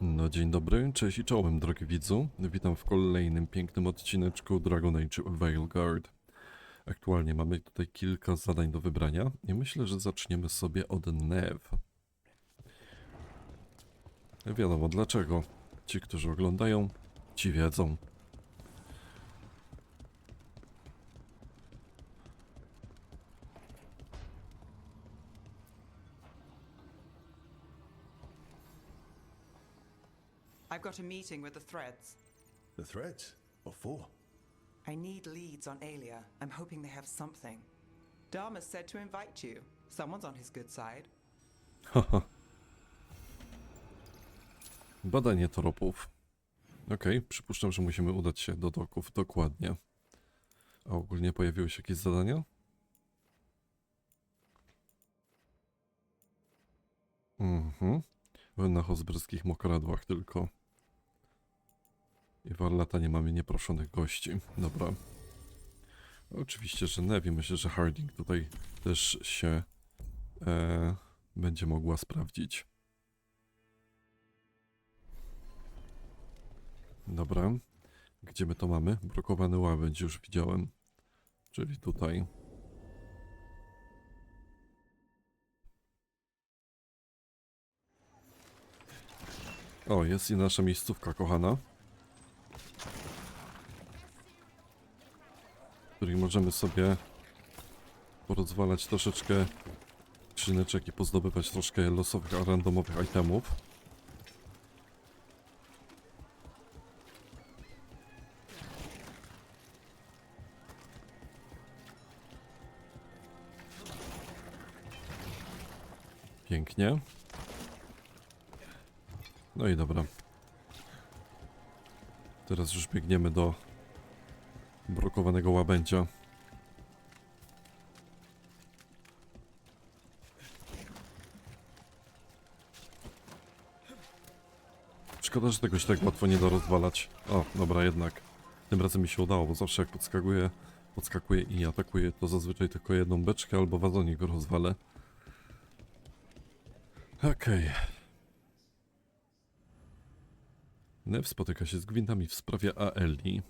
No dzień dobry, cześć i czołem drogi widzu. Witam w kolejnym pięknym odcineczku Dragon Age Veilguard. Aktualnie mamy tutaj kilka zadań do wybrania i myślę, że zaczniemy sobie od Nev. Wiadomo dlaczego. Ci, którzy oglądają, ci wiedzą. Got a meeting with the Threads. The threads? What for? I need leads on Alia. I'm hoping they have something. Dharma said to invite you. Someone's on his good side. Badanie toropów. Okej, przypuszczam, że musimy udać się do doków dokładnie. A ogólnie pojawiły się jakieś zadania? Mhm. Na hozberskich mokradłach tylko. I warlata nie mamy nieproszonych gości. Dobra. Oczywiście, że Nevi. Myślę, że Harding tutaj też się e, będzie mogła sprawdzić. Dobra. Gdzie my to mamy? Brokowany łabędź już widziałem. Czyli tutaj. O, jest i nasza miejscówka kochana. Której możemy sobie porozwalać troszeczkę skrzyneczek i pozdobywać troszkę losowych, randomowych itemów. Pięknie. No i dobra. Teraz już biegniemy do brokowanego łabędzia. Szkoda, że tego się tak łatwo nie da rozwalać. O, dobra, jednak. Tym razem mi się udało, bo zawsze jak podskakuje, podskakuje i atakuje, to zazwyczaj tylko jedną beczkę albo wazonik rozwalę. Okej. Nev spotyka się z gwintami w sprawie Aeli.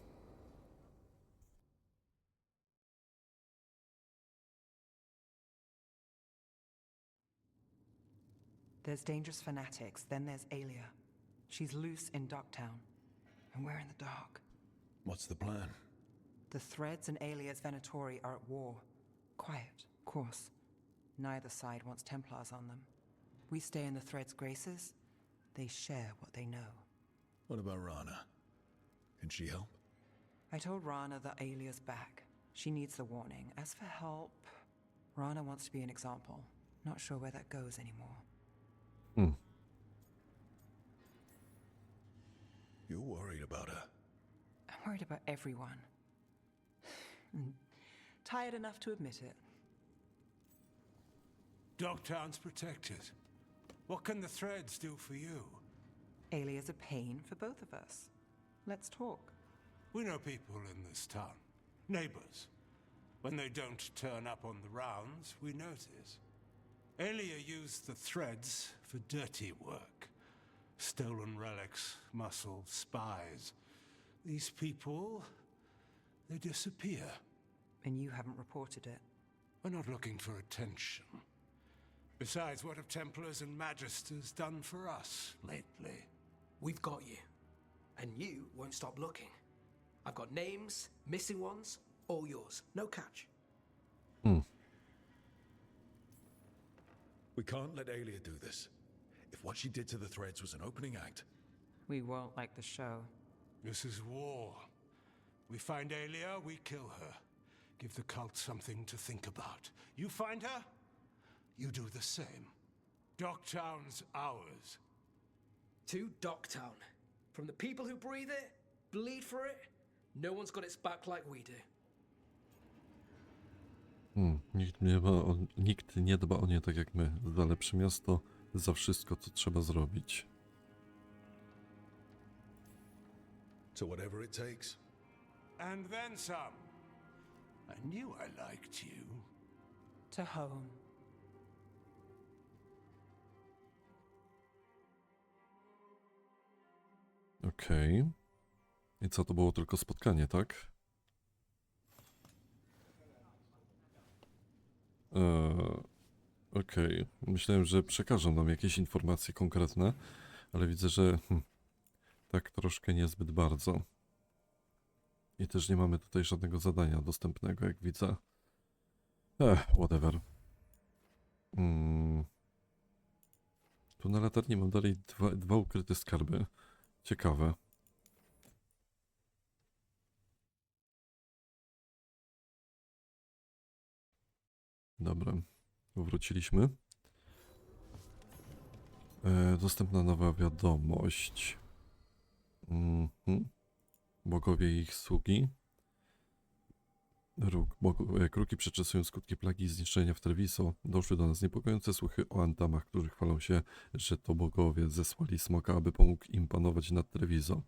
There's dangerous fanatics, then there's Alia. She's loose in Docktown. And we're in the dark. What's the plan? The Threads and Alia's Venatori are at war. Quiet, of course. Neither side wants Templars on them. We stay in the Threads' graces. They share what they know. What about Rana? Can she help? I told Rana that Alia's back. She needs the warning. As for help, Rana wants to be an example. Not sure where that goes anymore. Hmm. You're worried about her. I'm worried about everyone. Mm, Tired enough to admit it. Dogtown's protected. What can the threads do for you? Alia's a pain for both of us. Let's talk. We know people in this town. Neighbors. When they don't turn up on the rounds, we notice. Elia used the threads for dirty work. Stolen relics, muscle, spies. These people, they disappear. And you haven't reported it. We're not looking for attention. Besides, what have Templars and Magisters done for us lately? We've got you. And you won't stop looking. I've got names, missing ones, all yours. No catch. Hmm. We can't let Alia do this. If what she did to the threads was an opening act, We won't like the show. This is war. We find Alia, we kill her. Give the cult something to think about. You find her, you do the same. Docktown's ours. To Docktown. From the people who breathe it, bleed for it, no one's got its back like we do. Hmm. Nikt, nie dba o, nikt nie dba o nie tak jak my. Za lepsze miasto, za wszystko, co trzeba zrobić. to whatever it takes. And then some. I knew I liked you. To home. Okej. I co, to było tylko spotkanie, tak? Eee, Okej. Myślałem, że przekażą nam jakieś informacje konkretne, ale widzę, że hm, tak troszkę niezbyt bardzo. I też nie mamy tutaj żadnego zadania dostępnego, jak widzę. Ech, whatever. Mm. Tu na latarni mam dalej dwa, dwa ukryte skarby. Ciekawe. Dobra, wróciliśmy. E, dostępna nowa wiadomość. Mhm. Bogowie i ich sługi. Róg, bogo, e, kruki przeczesują skutki plagi i zniszczenia w Treviso. Doszły do nas niepokojące słuchy o Antamach, którzy chwalą się, że to bogowie zesłali smoka, aby pomógł im panować nad Treviso.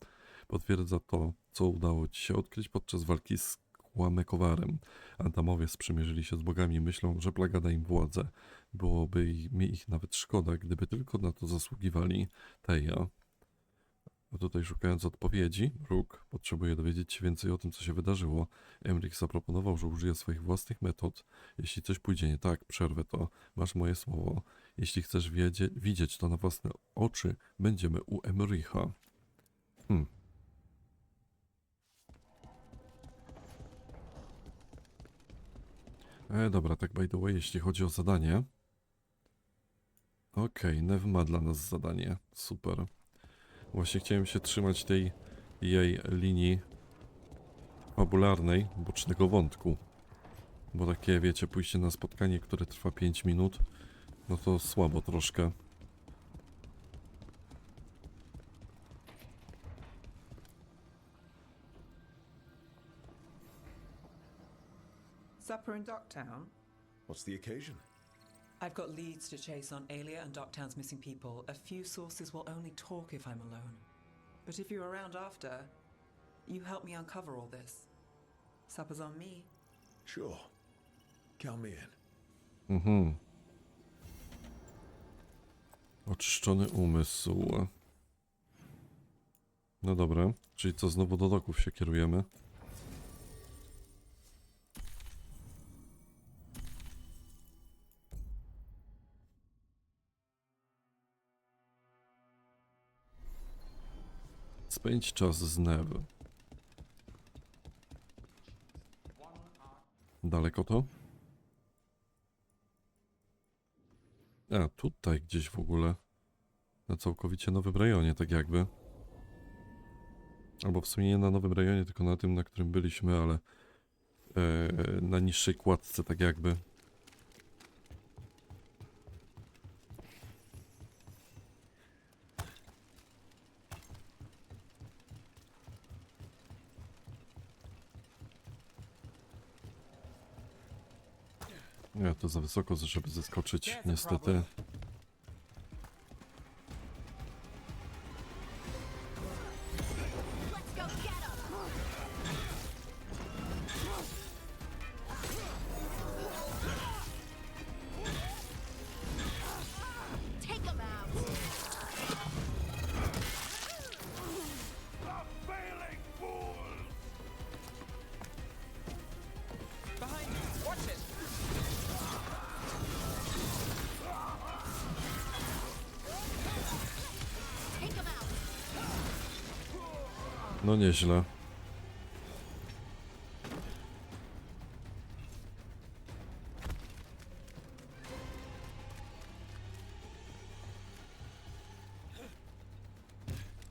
Potwierdza to, co udało ci się odkryć podczas walki z Kłamekowarem. Antamowie sprzymierzyli się z bogami myślą, że plaga da im władzę. Byłoby mi ich nawet szkoda, gdyby tylko na to zasługiwali. Teja. A tutaj szukając odpowiedzi, Róg potrzebuje dowiedzieć się więcej o tym, co się wydarzyło. Emrich zaproponował, że użyje swoich własnych metod. Jeśli coś pójdzie nie tak, przerwę to. Masz moje słowo. Jeśli chcesz wiedzie, widzieć to na własne oczy, będziemy u Emricha. Hmm. E, dobra, tak by the way, jeśli chodzi o zadanie. Okej, Nev ma dla nas zadanie. Super. Właśnie chciałem się trzymać tej jej linii fabularnej, bocznego wątku. Bo takie, wiecie, pójście na spotkanie, które trwa 5 minut, no to słabo troszkę. Supper in Docktown? What's the occasion? I've got leads to chase on Alia and Docktown's missing people. A few sources will only talk if I'm alone. But if you're around after, you help me uncover all this. Supper's on me. Sure. Count me in. Mhm. Oczyszczony umysł. No dobra, czyli co, znowu do doków się kierujemy? Spędź czas z Nev. Daleko to? A, tutaj gdzieś w ogóle. Na całkowicie nowym rejonie, tak jakby. Albo w sumie nie na nowym rejonie, tylko na tym, na którym byliśmy, ale e, na niższej kładce, tak jakby. Nie, to za wysoko, żeby zeskoczyć, niestety. Nieźle.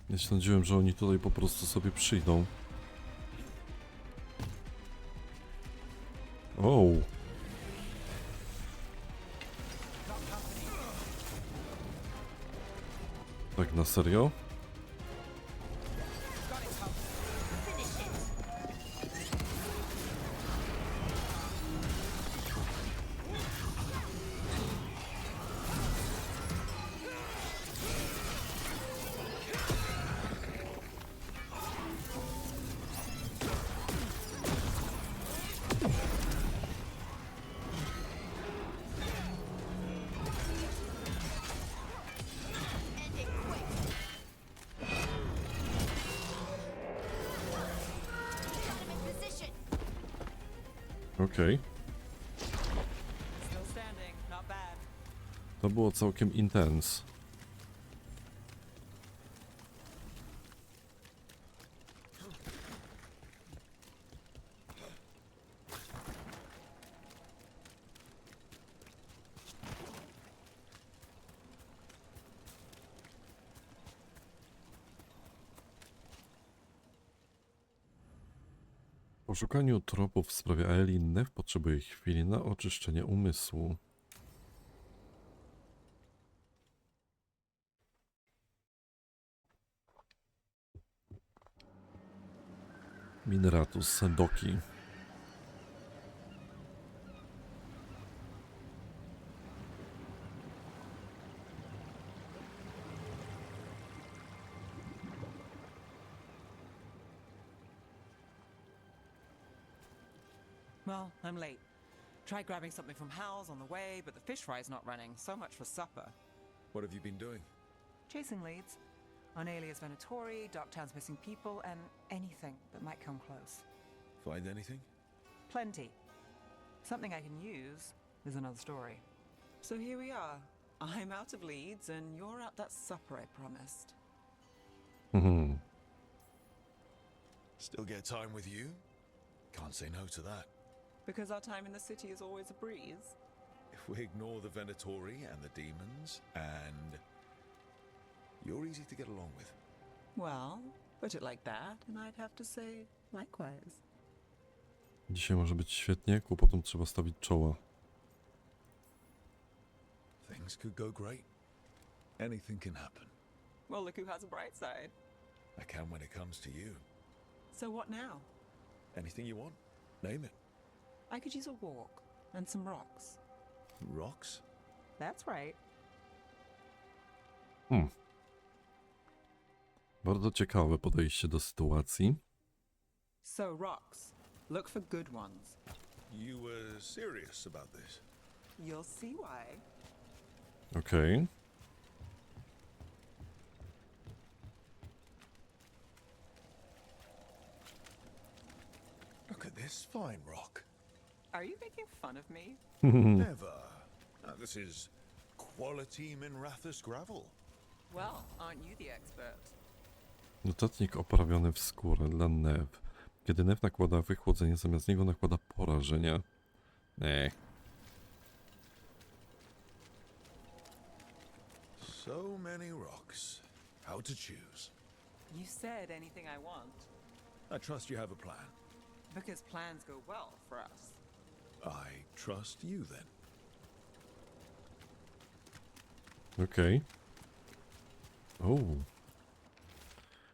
Nie sądziłem, że oni tutaj po prostu sobie przyjdą. O. Tak na serio? Okej. Okay. To było całkiem intens. Szukaniu tropów w sprawie Aeli, Nev potrzebuje chwili na oczyszczenie umysłu. Mineratus Sendoki. Tried grabbing something from Hal's on the way, but the fish fry's not running. So much for supper. What have you been doing? Chasing leads. On Alias Venatori, Docktown's missing people, and anything that might come close. Find anything? Plenty. Something I can use is another story. So here we are. I'm out of leads, and you're out that supper I promised. Mhm. Still get time with you? Can't say no to that. Because our time in the city is always a breeze. If we ignore the Venatori and the demons, and you're easy to get along with. Well, put it like that, and I'd have to say likewise. Dzisiaj może być świetnie, kłopotom trzeba stawić czoła. Things could go great. Anything can happen. Well, look who has a bright side. I can when it comes to you. So what now? Anything you want, name it. I could use a walk and some rocks. Rocks? That's right. Hmm. Bardzo ciekawe podejście do sytuacji. So rocks. Look for good ones. You were serious about this? You'll see why. Okay. Look at this fine rock. Are you making fun of me? Never. Now, this is quality Minrathus gravel. Well, aren't you the expert? Notatnik oprawiony w skórę dla Nev. Kiedy Nev nakłada wychłodzenie, zamiast niego nakłada porażenie. Nie. So many rocks. How to choose? You said anything I want. I trust you have a plan. Because plans go well for us. I trust you then. Okej. O.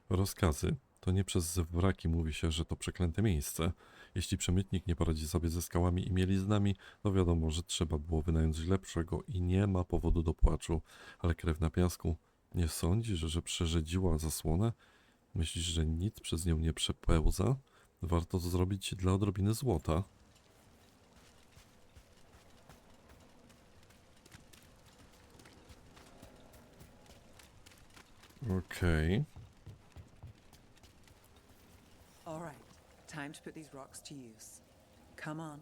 Rozkazy. To nie przez wraki mówi się, że to przeklęte miejsce. Jeśli przemytnik nie poradzi sobie ze skałami i mieliznami, to wiadomo, że trzeba było wynająć lepszego i nie ma powodu do płaczu. Ale krew na piasku. Nie sądzisz, że przerzedziła zasłonę? Myślisz, że nic przez nią nie przepełza? Warto to zrobić dla odrobiny złota. Okej. All right. Time to put these rocks to use. Come on.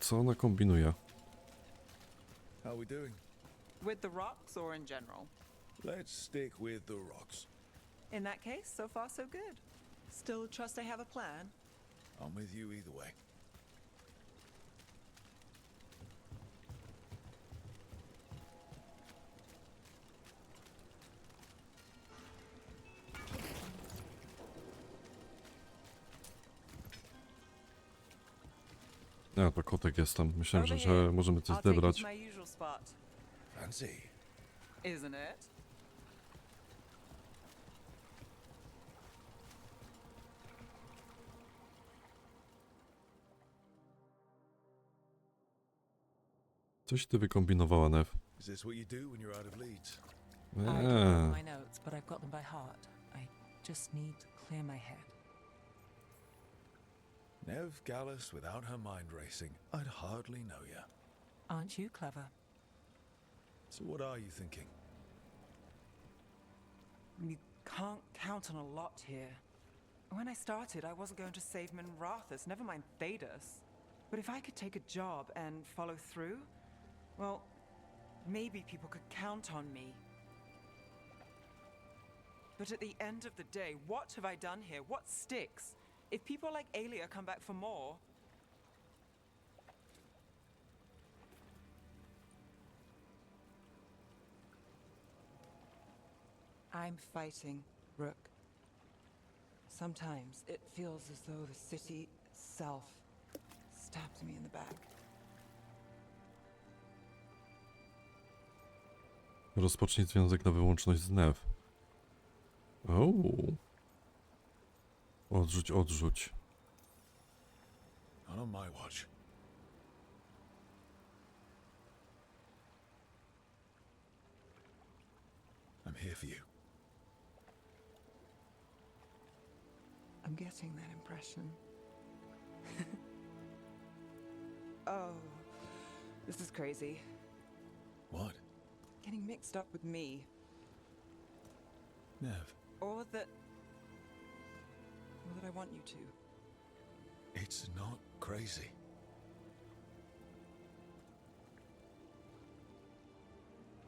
Co ona kombinuje? How are we doing? With the rocks or in general? Let's stick with the rocks. In that case, so far so good. Still trust I have a plan? I'm with you either way. A, to kotek jest tam. Myślałem, że, że możemy coś zebrać. Fancy. Isn't it? Coś ty wykombinowała, Nev. Is this what you do when you're out of leads? I don't know Eee. my notes, but I've got them by heart. I just need to clear my head. Nev Gallus without her mind racing. I'd hardly know you. Aren't you clever? So what are you thinking? You can't count on a lot here. When I started, I wasn't going to save Minrathus, never mind Thedas. But if I could take a job and follow through, well, maybe people could count on me. But at the end of the day, what have I done here? What sticks? If people like Alia come back for more, I'm fighting, Rook. Sometimes it feels as though the city itself stabs me in the back. Rozpocznij związek na wyłączność z Nev. O. Odrzuć, odrzuć. Not on my watch. I'm here for you. I'm getting that impression. oh, this is crazy. What? Getting mixed up with me. Nev, Or that. That I want you to. it's not crazy.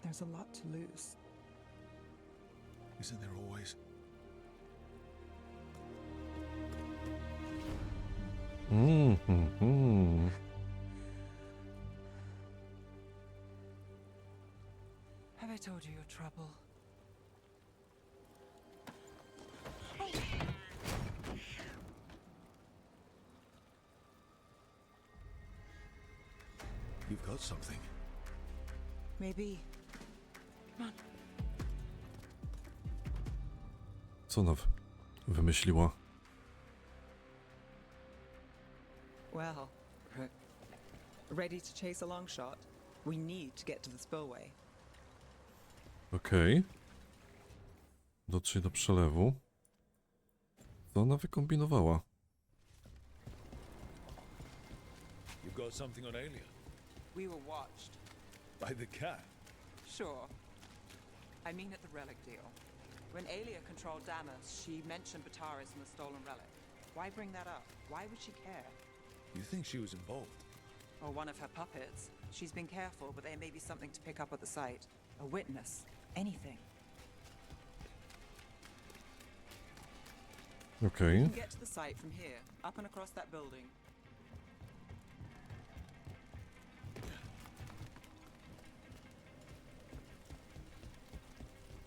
There's a lot to lose. Isn't there always? Mm -hmm. Have I told you your trouble? You've got something. Maybe. Come on. Co Nev wymyśliła? Well. Ready to chase a long shot? We need to get to the spillway. Okej. Dotrzyj do przelewu. Co ona wykombinowała? You've got something on Alia. We were watched. By the cat. Sure. I mean at the relic deal. When Alia controlled Damas, she mentioned Bataris and the stolen relic. Why bring that up? Why would she care? You think she was involved? Or one of her puppets. She's been careful, but there may be something to pick up at the site. A witness. Anything. Okay. We can get to the site from here, up and across that building.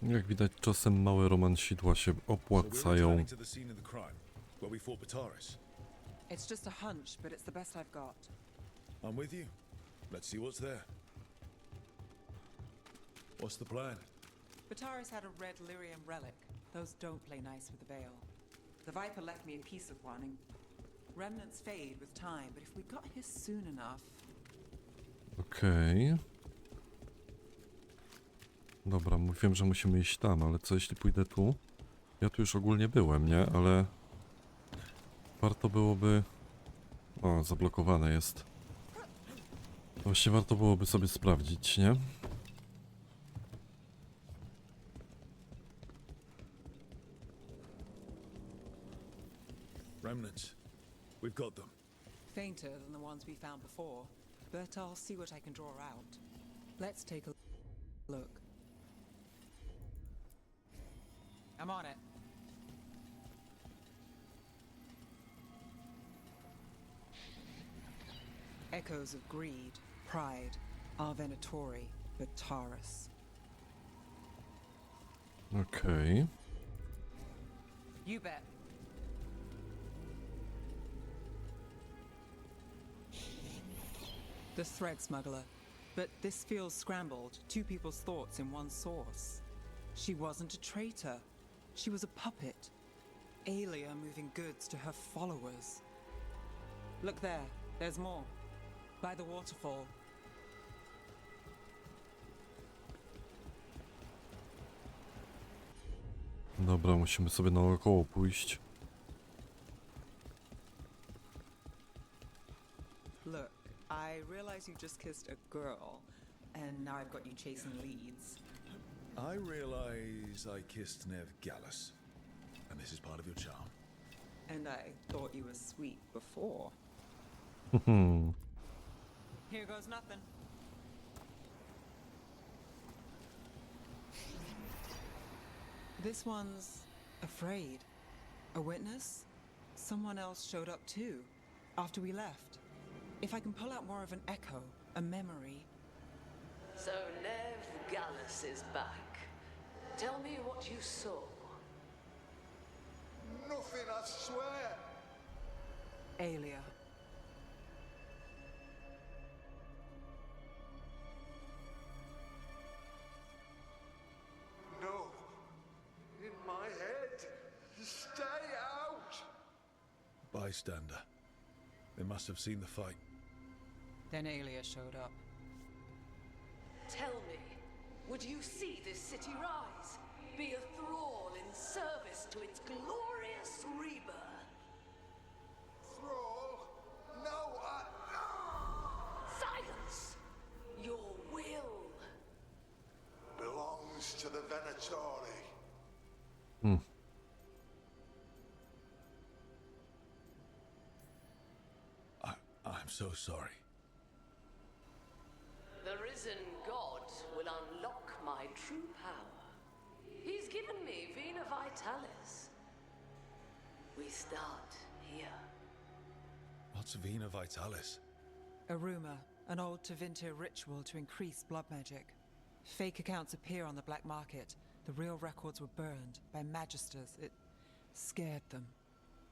Jak widać, czasem małe romansidła się opłacają. returning to the scene of the crime, where we fought Bataris. It's just a hunch, but it's the best I've got. I'm with you. Let's see what's there. What's the plan? Bataris had a red lyrium relic. Those don't play nice with the Veil. The Viper left me a piece of one, and remnants fade with time, but if we got here soon enough. Okej. Dobra, mówiłem, że musimy iść tam, ale co jeśli pójdę tu? Ja tu już ogólnie byłem, nie? Ale... Warto byłoby... O, zablokowane jest. Właśnie warto byłoby sobie sprawdzić, nie? Remnants. We've got them. Fainter than the ones we found before, but I'll see what I can draw out. Let's take a look. I'm on it. Echoes of greed, pride, Alvenatori, but Taurus. Okay. You bet. The thread smuggler. But this feels scrambled. Two people's thoughts in one source. She wasn't a traitor. She was a puppet. Alia moving goods to her followers. Look there. There's more. By the waterfall. Dobra, musimy sobie naokoło pójść. Look, I realize you just kissed a girl, and now I've got you chasing leads. I realize I kissed Nev Gallus, and this is part of your charm. And I thought you were sweet before. Here goes nothing. This one's afraid. A witness? Someone else showed up too, after we left. If I can pull out more of an echo, a memory. So Nev Gallus is back. Tell me what you saw. Nothing, I swear. Alia. No. In my head. Stay out. Bystander. They must have seen the fight. Then Alia showed up. Tell me, would you see this city rise? Be a thrall in service to its glorious rebirth? Thrall. No, I. Silence! Your will! Belongs to the Venatori. Hmm. I, I'm so sorry. The risen god will unlock my true power. Start here. What's Vena Vitalis? A rumor, an old Tevinter ritual to increase blood magic. Fake accounts appear on the black market. The real records were burned by magisters. It scared them.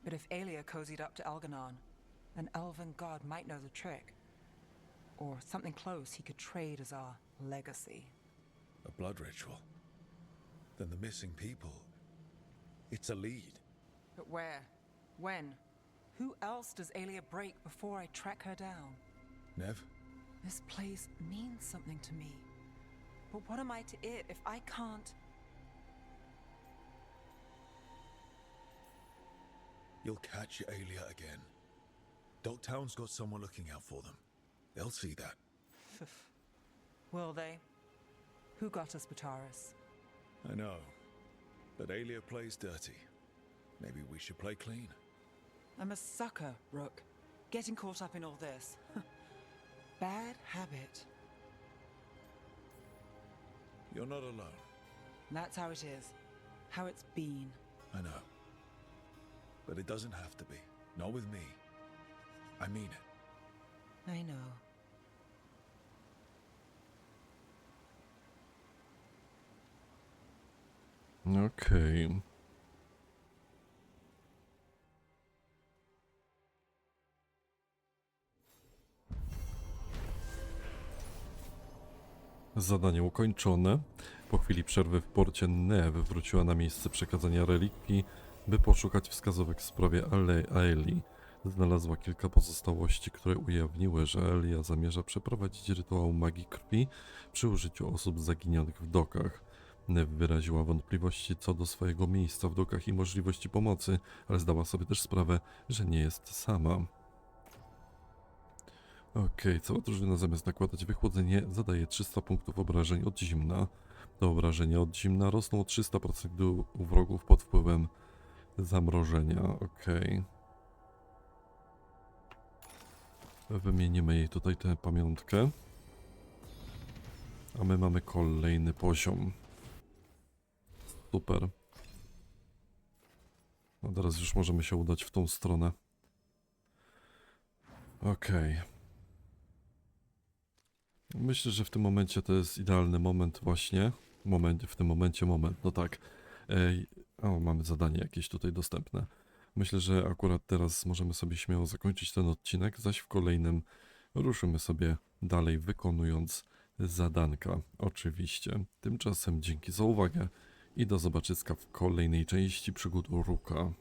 But if Alia cozied up to Algernon, an elven god might know the trick. Or something close he could trade as our legacy. A blood ritual? Then the missing people. It's a lead. But where? When? Who else does Alia break before I track her down? Nev? This place means something to me. But what am I to it if I can't? You'll catch Alia again. Dogtown's got someone looking out for them. They'll see that. Will they? Who got us, Bataris? I know. But Alia plays dirty. Maybe we should play clean. I'm a sucker, Rook. Getting caught up in all this. Bad habit. You're not alone. That's how it is. How it's been. I know. But it doesn't have to be. Not with me. I mean it. I know. Okej. Zadanie ukończone. Po chwili przerwy w porcie Nev wróciła na miejsce przekazania relikwii, by poszukać wskazówek w sprawie Aeli. Znalazła kilka pozostałości, które ujawniły, że Elia zamierza przeprowadzić rytuał magii krwi przy użyciu osób zaginionych w dokach. Nev wyraziła wątpliwości co do swojego miejsca w dokach i możliwości pomocy, ale zdała sobie też sprawę, że nie jest sama. Okej, cała drużyna zamiast nakładać wychłodzenie zadaje 300 punktów obrażeń od zimna. Te obrażenia od zimna rosną o 300% gdy u u wrogów pod wpływem zamrożenia. Okej. Wymienimy jej tutaj tę pamiątkę. A my mamy kolejny poziom. Super. No teraz już możemy się udać w tą stronę. Okej. Myślę, że w tym momencie to jest idealny moment właśnie. Moment, w tym momencie moment, no tak. Ej, o, mamy zadanie jakieś tutaj dostępne. Myślę, że akurat teraz możemy sobie śmiało zakończyć ten odcinek, zaś w kolejnym ruszymy sobie dalej, wykonując zadanka, oczywiście. Tymczasem dzięki za uwagę i do zobaczyska w kolejnej części przygód Ruka.